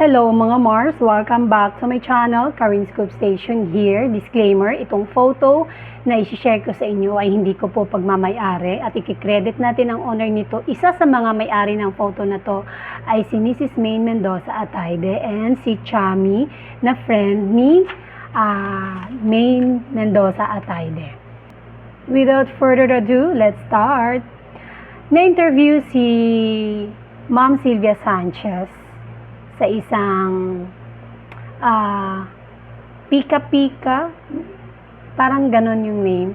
Hello mga Mars! Welcome back to my channel, Karin Scoop Station here. Disclaimer, itong photo na isi-share ko sa inyo ay hindi ko po pagmamayari at ikikredit natin ang owner nito. Isa sa mga may-ari ng photo na to ay si Mrs. Maine Mendoza Ataide and si Chami na friend ni ah, Maine Mendoza Ataide. Without further ado, let's start. Na-interview si Ma'am Sylvia Sanchez sa isang ah Pika Pika parang ganon yung name.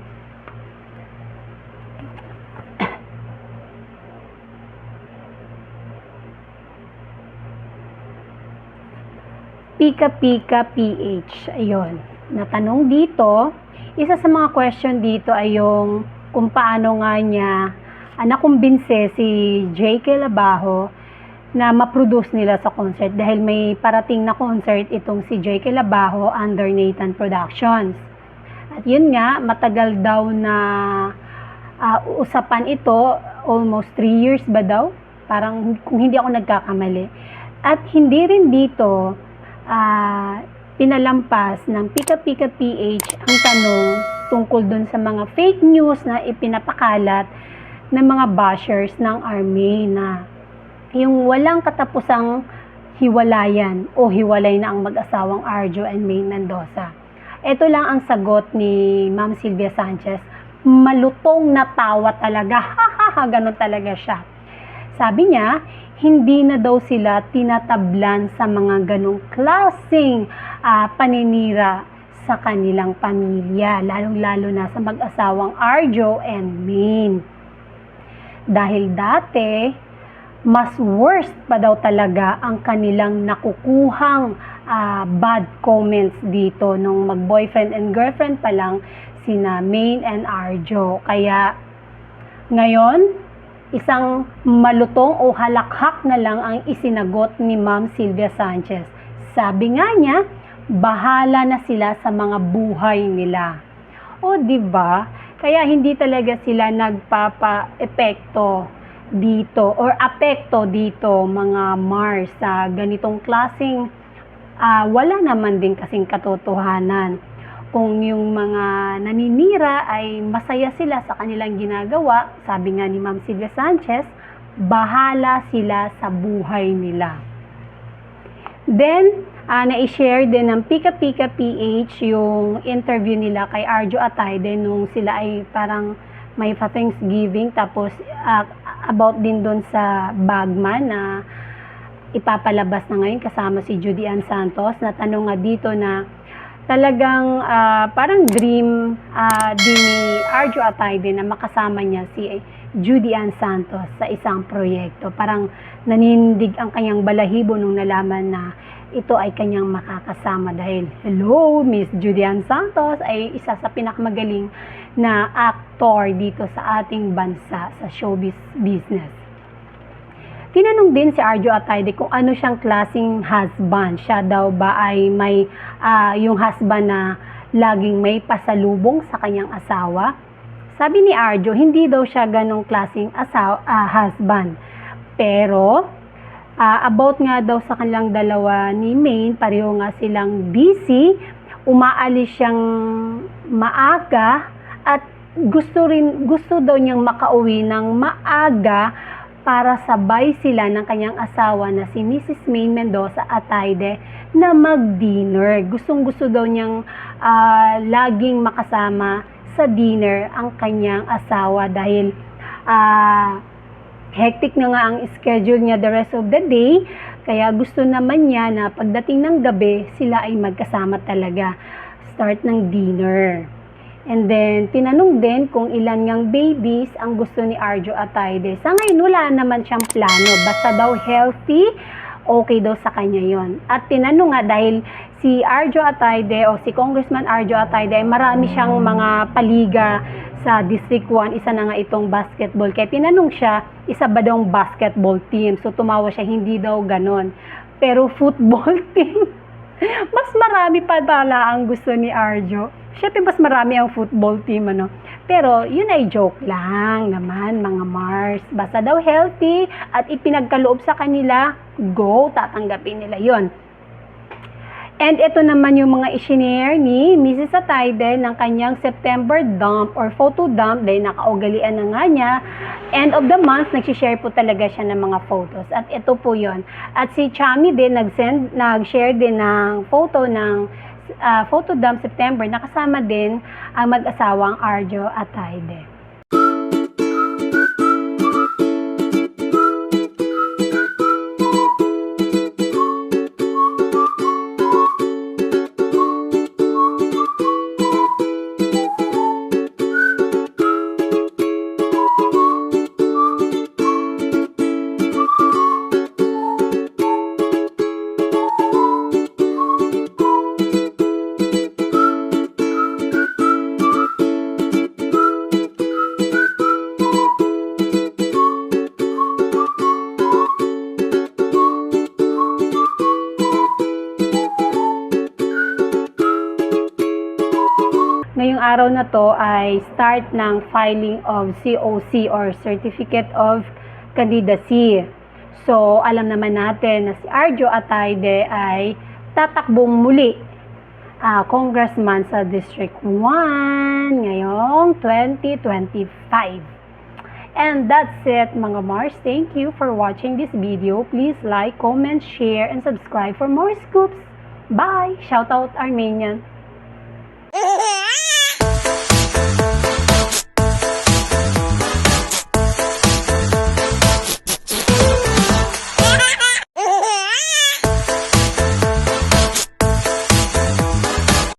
Pika Pika PH ayun. Natanong dito isa sa mga question dito ay yung kung paano nga niya ah, nakumbinse si J.K. Labajo na ma-produce nila sa concert dahil may parating na concert itong si J.K. Labajo under Nathan Productions. At yun nga, matagal daw na ah, usapan ito, almost 3 years ba daw? Parang kung hindi ako nagkakamali. At hindi rin dito ah, pinalampas ng Pika Pika PH ang tanong tungkol dun sa mga fake news na ipinapakalat ng mga bashers ng army na yung walang katapusang hiwalayan o hiwalay na ang mag-asawang Arjo and Maine Mendoza. Ito lang ang sagot ni Ma'am Sylvia Sanchez. Malutong na tawa talaga. Ha ganon talaga siya. Sabi niya, hindi na daw sila tinatablan sa mga ganong klaseng ah, paninira sa kanilang pamilya, lalong-lalo na sa mag-asawang Arjo and Maine. Dahil dati, mas worst pa daw talaga ang kanilang nakukuhang ah, bad comments dito nung mag-boyfriend and girlfriend pa lang sina Maine and Arjo. Kaya ngayon, isang malutong o halakhak na lang ang isinagot ni Ma'am Sylvia Sanchez. Sabi nga niya, bahala na sila sa mga buhay nila. O, di ba? Kaya hindi talaga sila nagpapa-epekto dito or apekto dito mga Mars sa ganitong klasing ah, wala naman din kasing katotohanan. Kung yung mga naninira ay masaya sila sa kanilang ginagawa, sabi nga ni Ma'am Silvia Sanchez, bahala sila sa buhay nila. Then, uh, na-share din ng Pika Pika PH yung interview nila kay Arjo Atayde nung sila ay parang may pa Thanksgiving tapos ah, about din doon sa Bagman na ipapalabas na ngayon kasama si Judy Ann Santos. Natanong nga dito na talagang ah, parang dream ah, din ni Arjo Atayde na makasama niya si Judy Ann Santos sa isang proyekto. Parang nanindig ang kanyang balahibo nung nalaman na ito ay kanyang makakasama dahil hello, Miss Judy Ann Santos ay isa sa pinakamagaling na actor dito sa ating bansa sa showbiz business. Tinanong din si Arjo Atayde kung ano siyang klasing husband. Siya daw ba ay may ah, yung husband na laging may pasalubong sa kanyang asawa? Sabi ni Arjo, hindi daw siya ganong klasing asawa, ah, husband. Pero, ah, about nga daw sa kanilang dalawa ni Maine, pareho nga silang busy, umaalis siyang maaga at gusto rin gusto daw niyang makauwi ng maaga para sabay sila ng kanyang asawa na si Mrs. Maine Mendoza Atayde na mag-dinner. Gustong gusto daw niyang ah, laging makasama sa dinner ang kanyang asawa dahil ah, hectic na nga ang schedule niya the rest of the day. Kaya gusto naman niya na pagdating ng gabi, sila ay magkasama talaga. Start ng dinner. And then, tinanong din kung ilan ngang babies ang gusto ni Arjo Atayde. Sa ngayon, wala naman siyang plano. Basta daw healthy, okay daw sa kanya yon. At tinanong nga dahil si Arjo Atayde o si Congressman Arjo Atayde, ay marami siyang mga paliga sa District 1, isa na nga itong basketball. Kaya tinanong siya, isa ba daw basketball team? So tumawa siya, hindi daw ganon. Pero football team, mas marami pa pala ang gusto ni Arjo. Siyempre, mas marami ang football team, ano. Pero, yun ay joke lang naman, mga Mars. Basta daw healthy at ipinagkaloob sa kanila, go, tatanggapin nila yon. And ito naman yung mga isinare ni Mrs. Atayde ng kanyang September dump or photo dump dahil nakaugalian na nga niya. End of the month, nagsishare po talaga siya ng mga photos. At ito po yon. At si Chami din nag-send, nag-share din ng photo ng ah, photo dump September. Nakasama din ang mag-asawang Arjo Atayde. Ngayong araw na to ay start ng filing of COC or Certificate of Candidacy. So, alam naman natin na si Arjo Atayde ay tatakbong muli ah, congressman sa District 1 ngayong 2025. And that's it mga Mars. Thank you for watching this video. Please like, comment, share, and subscribe for more scoops. Bye! Shout out Armenian!